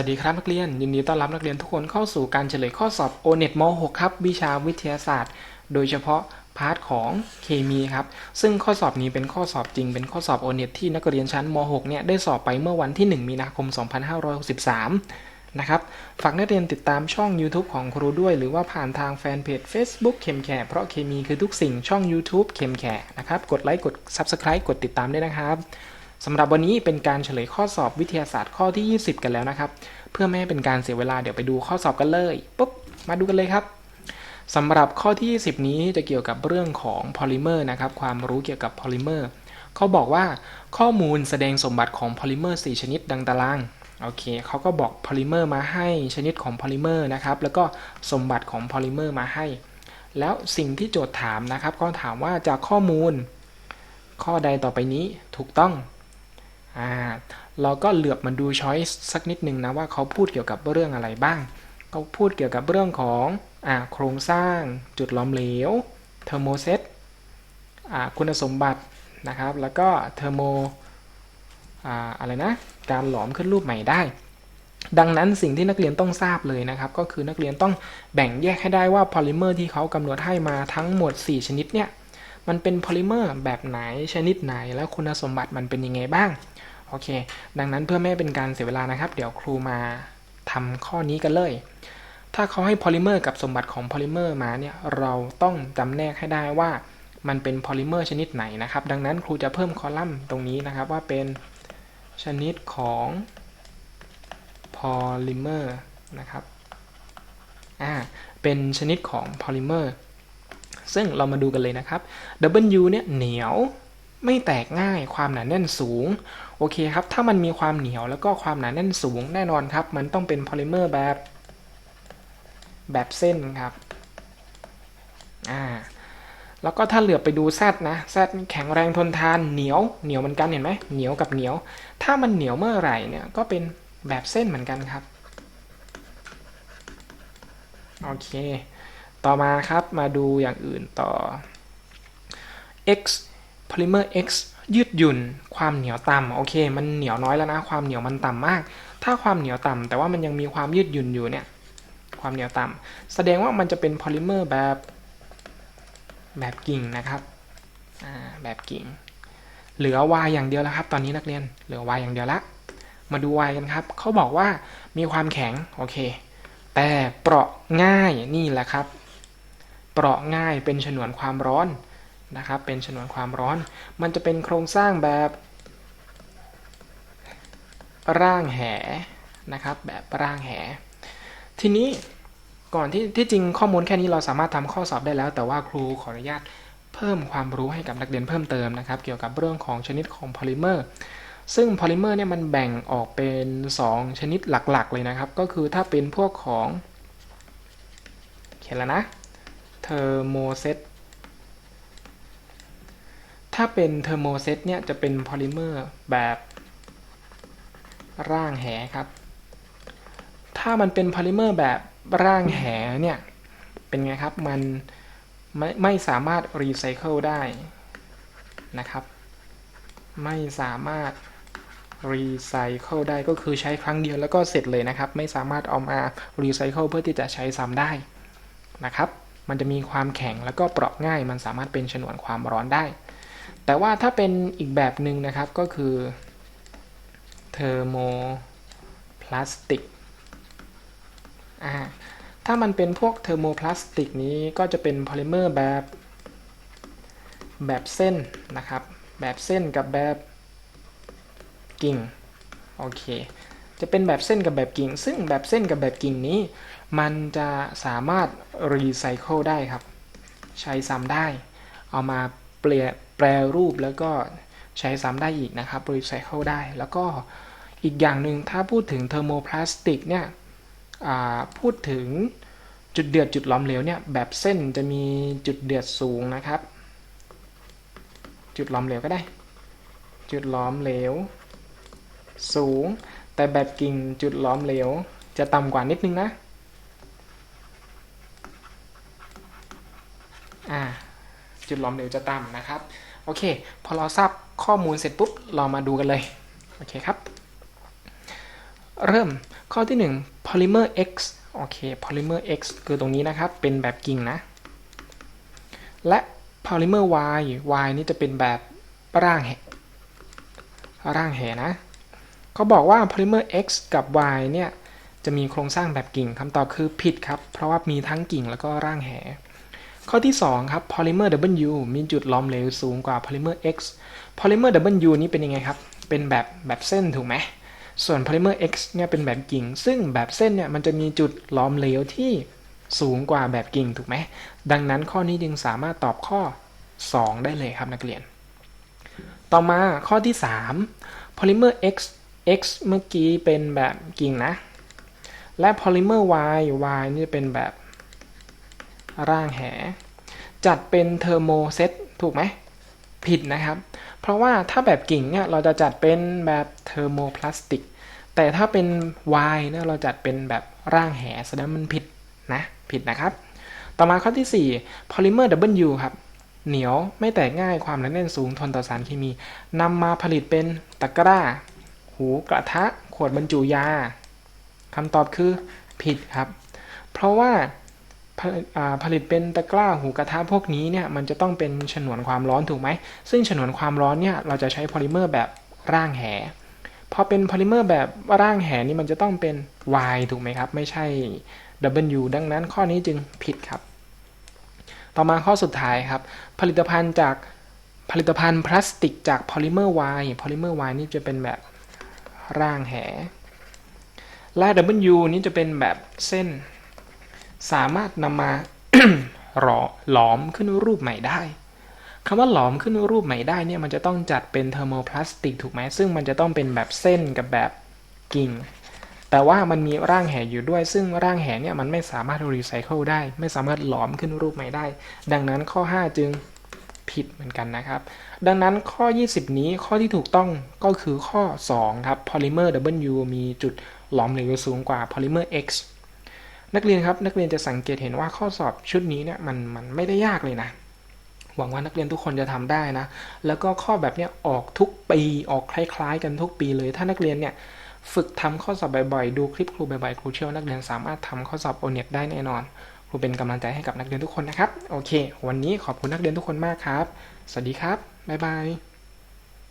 วัสดีครับนักเรียน ยินดีต้อนรับนักเรียนทุกคนเข้าสู่การเฉลยข้อสอบ O-NET ม .6 ครับ วิชาวิทยาศาสตร์ โดยเฉพาะพาร์ทของเคมีครับ ซึ่งข้อสอบนี้เป็นข้อสอบจริง เป็นข้อสอบ O-NET ที่นักเรียนชั้นม .6 เนี่ยได้สอบไปเมื่อวันที่ 1 มีนาคม 2563 นะครับ ฝากนักเรียนติดตามช่อง YouTube ของครูด้วย หรือว่าผ่านทางแฟนเพจ Facebook เข็มแขเพราะเคมีคือทุกสิ่งช่อง YouTube เข็มแขนะครับ กดไลค์ กด Subscribe กดติดตามด้วยนะครับ สำหรับวันนี้เป็นการเฉลยข้อสอบวิทยาศาสตร์ข้อที่ 20 กันแล้วนะครับ เพื่อไม่ให้เป็นการเสียเวลาเดี๋ยวไปดูข้อสอบกันเลยปุ๊บมาดูกันเลยครับสำหรับข้อที่ 20 นี้จะเกี่ยวกับเรื่องของพอลิเมอร์นะครับความรู้เกี่ยวกับพอลิเมอร์เขาบอกว่าข้อมูลแสดงสมบัติของพอลิเมอร์4 ชนิดดังตารางโอเคเขาก็บอกพอลิเมอร์มาให้ชนิดของพอลิเมอร์นะครับแล้วก็สมบัติของพอลิเมอร์มาให้ แล้วสิ่งที่โจทย์ถามนะครับ ก็ถามว่าจากข้อมูล ข้อใดต่อไปนี้ถูกต้อง อ่าเราก็เหลือบมาดูช้อยส์สักนิดนึงนะว่าเขาพูดเกี่ยวกับเรื่องอะไรบ้างเขาพูดเกี่ยวกับเรื่องของอ่าโครงสร้างจุดล้อมเหลวเทอร์โมเซตอ่าคุณสมบัตินะครับ แล้วก็เทอร์โมอ่าอะไรนะการหลอมขึ้นรูปใหม่ได้ดังนั้นสิ่งที่นักเรียนต้องทราบเลยนะครับ ก็คือนักเรียนต้องแบ่งแยกให้ได้ว่าพอลิเมอร์ที่เขากำหนดให้มาทั้งหมด 4 ชนิดเนี่ย มันเป็นพอลิเมอร์แบบไหนชนิดไหน แล้วคุณสมบัติมันเป็นยังไงบ้าง โอเค ดังนั้นเพื่อไม่เป็นการเสียเวลานะครับ เดี๋ยวครูมาทำข้อนี้กันเลย ถ้าเขาให้พอลิเมอร์กับสมบัติของพอลิเมอร์มาเนี่ย เราต้องจำแนกให้ได้ว่ามันเป็นพอลิเมอร์ชนิดไหนนะครับ ดังนั้นครูจะเพิ่มคอลัมน์ตรงนี้นะครับว่าเป็นชนิดของพอลิเมอร์นะครับ อ่า เป็นชนิดของพอลิเมอร์ ซึ่งเรามาดูกันเลยนะครับ W เนี่ยเหนียวไม่แตกง่ายความหนาแน่นสูง โอเคครับ ถ้ามันมีความเหนียวแล้วก็ความหนาแน่นสูงแน่นอนครับ มันต้องเป็นพอลิเมอร์แบบแบบเส้นครับอ่าแล้วก็ถ้าเหลือไปดูแซดนะแซดแข็งแรงทนทานเหนียวเหนียวเหมือนกันเห็นไหมเหนียวกับเหนียว ถ้ามันเหนียวเมื่อไหร่เนี่ยก็เป็นแบบเส้นเหมือนกันครับ โอเค ต่อมาครับมาดูอย่างอื่นต่อ x polymer x ยืดหยุ่น ความเหนียวต่ำโอเค มันเหนียวน้อยแล้วนะ ความเหนียวมันต่ำมาก ถ้าความเหนียวต่ำแต่ว่ามันยังมีความยืดหยุ่นอยู่เนี่ย ความเหนียวต่ำแสดงว่ามันจะเป็นพอลิเมอร์แบบแบบกิ่งนะครับอ่าแบบกิ่ง เหลือ y อย่างเดียวแล้วครับ ตอนนี้นักเรียน เหลือ y อย่างเดียวละ มาดู y กันครับ เขาบอกว่ามีความแข็ง โอเค แต่เปราะง่ายนี่แหละครับ เปราะง่ายเป็นฉนวนความร้อนนะครับ เป็นฉนวนความร้อน มันจะเป็นโครงสร้างแบบร่างแหนะครับแบบร่างแห ทีนี้ก่อนที่ที่จริงข้อมูลแค่นี้เราสามารถทำข้อสอบได้แล้ว แต่ว่าครูขออนุญาตเพิ่มความรู้ให้กับนักเรียนเพิ่มเติมนะครับ เกี่ยวกับเรื่องของชนิดของพอลิเมอร์ซึ่งพอลิเมอร์เนี่ยมันแบ่งออกเป็น 2 ชนิดหลักๆ เลยนะครับ ก็คือถ้าเป็นพวกของเขียนแล้วนะ เทอร์โมเซตถ้าเป็นเทอร์โมเซตเนี่ยจะเป็นพอลิเมอร์แบบร่างแหครับ ถ้ามันเป็นพอลิเมอร์แบบร่างแหเนี่ยเป็นไงครับ มันไม่ไม่สามารถรีไซเคิลได้นะครับ ไม่สามารถรีไซเคิลได้ก็คือใช้ครั้งเดียวแล้วก็เสร็จเลยนะครับ ไม่สามารถเอามารีไซเคิลเพื่อที่จะใช้ซ้ำได้นะครับ มันจะมีความแข็งแล้วก็เปราะง่าย มันสามารถเป็นฉนวนความร้อนได้ แต่ว่าถ้าเป็นอีกแบบหนึ่งนะครับก็คือเทอร์โมพลาสติกอ่าถ้ามันเป็นพวกเทอร์โมพลาสติกนี้ก็จะเป็นพอลิเมอร์แบบแบบเส้นนะครับ แบบเส้นกับแบบกิ่งโอเคจะเป็นแบบเส้นกับแบบกิ่ง ซึ่งแบบเส้นกับแบบกิ่งนี้ มันจะสามารถรีไซเคิลได้ครับ ใช้ซ้ำได้ เอามาเปลี่ยนแปรรูปแล้วก็ใช้ซ้ำได้อีกนะครับรีไซเคิลได้ แล้วก็อีกอย่างหนึ่งถ้าพูดถึงเทอร์โมพลาสติกเนี่ยพูดถึงจุดเดือดจุดล้อมเหลวเนี่ยแบบเส้นจะมีจุดเดือดสูงนะครับ จุดล้อมเหลวก็ได้ จุดล้อมเหลว สูง แต่แบบกิ่งจุดล้อมเหลว จะต่ำกว่านิดนึงนะ อ่าจุดล้อมเหลวจะต่ำนะครับ โอเค พอเราทราบข้อมูลเสร็จปุ๊บ เรามาดูกันเลย โอเคครับ เริ่มข้อที่ 1 polymer x โอเค polymer x คือตรงนี้นะครับ เป็นแบบกิ่งนะ และ polymer y y นี่จะเป็นแบบร่างแหร่างแหนะเขาบอกว่า polymer x กับ y เนี่ย จะมีโครงสร้างแบบกิ่งคำตอบคือผิดครับ เพราะว่ามีทั้งกิ่งแล้วก็ร่างแห ข้อที่ 2 ครับ polymer W มีจุดล้อมเหลวสูงกว่า polymer X polymer W นี้เป็นยังไงครับ เป็นแบบแบบเส้นถูกไหม ส่วน polymer X เนี่ยเป็นแบบกิ่ง ซึ่งแบบเส้นเนี่ยมันจะมีจุดล้อมเหลวที่สูงกว่าแบบกิ่งถูกไหม ดังนั้นข้อนี้จึงสามารถตอบข้อ 2 ได้เลยครับนักเรียน ต่อมาข้อที่ 3 polymer X X เมื่อกี้เป็นแบบกิ่งนะ และ polymer Y Y นี่จะเป็นแบบ ร่างแห จัดเป็นเทอร์โมเซตถูกไหมผิดนะครับ เพราะว่าถ้าแบบกิ่งเนี่ยเราจะจัดเป็นแบบเทอร์โมพลาสติก แต่ถ้าเป็น Y เนี่ยเราจัดเป็นแบบร่างแหแสดงมันผิดนะผิดนะครับ ต่อมาข้อที่ 4 polymer W ครับ เหนียวไม่แตกง่ายความหนาแน่นสูงทนต่อสารเคมีนำมาผลิตเป็นตะกร้า หูกระทะ ขวดบรรจุยาคำตอบคือผิดครับ เพราะว่า ผลิตเป็นตะกร้าหูกระทะพวกนี้เนี่ยมันจะต้องเป็นฉนวนความร้อนถูกไหม ซึ่งฉนวนความร้อนเนี่ยเราจะใช้โพลิเมอร์แบบร่างแหพอเป็นโพลิเมอร์แบบร่างแหนี่มันจะต้องเป็น Y ถูกไหมครับ ไม่ใช่ W ดังนั้นข้อนี้จึงผิดครับ ต่อมาข้อสุดท้ายครับ ผลิตภัณฑ์จากผลิตภัณฑ์พลาสติกจากโพลิเมอร์ Y โพลิเมอร์ Y นี่จะเป็นแบบร่างแหและ W นี่จะเป็นแบบเส้น สามารถนำมาหล่อหลอมขึ้นรูปใหม่ได้คำว่าหลอมขึ้นรูปใหม่ได้เนี่ยมันจะต้องจัดเป็นเทอร์โมพลาสติกถูกไหมซึ่งมันจะต้องเป็นแบบเส้นกับแบบกิ่ง แต่ว่ามันมีร่างแหอยู่ด้วย ซึ่งร่างแหเนี่ยมันไม่สามารถรีไซเคิลได้ ไม่สามารถหลอมขึ้นรูปใหม่ได้ ดังนั้นข้อ 5 จึงผิดเหมือนกันนะครับ ดังนั้นข้อ 20 นี้ข้อที่ถูกต้องก็คือข้อ 2 ครับ polymer W มีจุดหลอมเหลวสูงกว่า polymer X นักเรียนครับนักเรียนจะสังเกตเห็นว่าข้อสอบชุดนี้เนี่ยมันมันไม่ได้ยากเลยนะหวังว่านักเรียนทุกคนจะทำได้นะ แล้วก็ข้อแบบเนี้ยออกทุกปีออกคล้าย ๆ กันทุกปีเลย ถ้านักเรียนเนี่ยฝึกทำข้อสอบบ่อยๆ ดูคลิปครูบ่อยๆ ครูเชื่อว่านักเรียนสามารถทำข้อสอบโอเน็ตได้แน่นอน ครูเป็นกำลังใจให้กับนักเรียนทุกคนนะครับ โอเค วันนี้ขอบคุณนักเรียนทุกคนมากครับ สวัสดีครับ บ๊ายบาย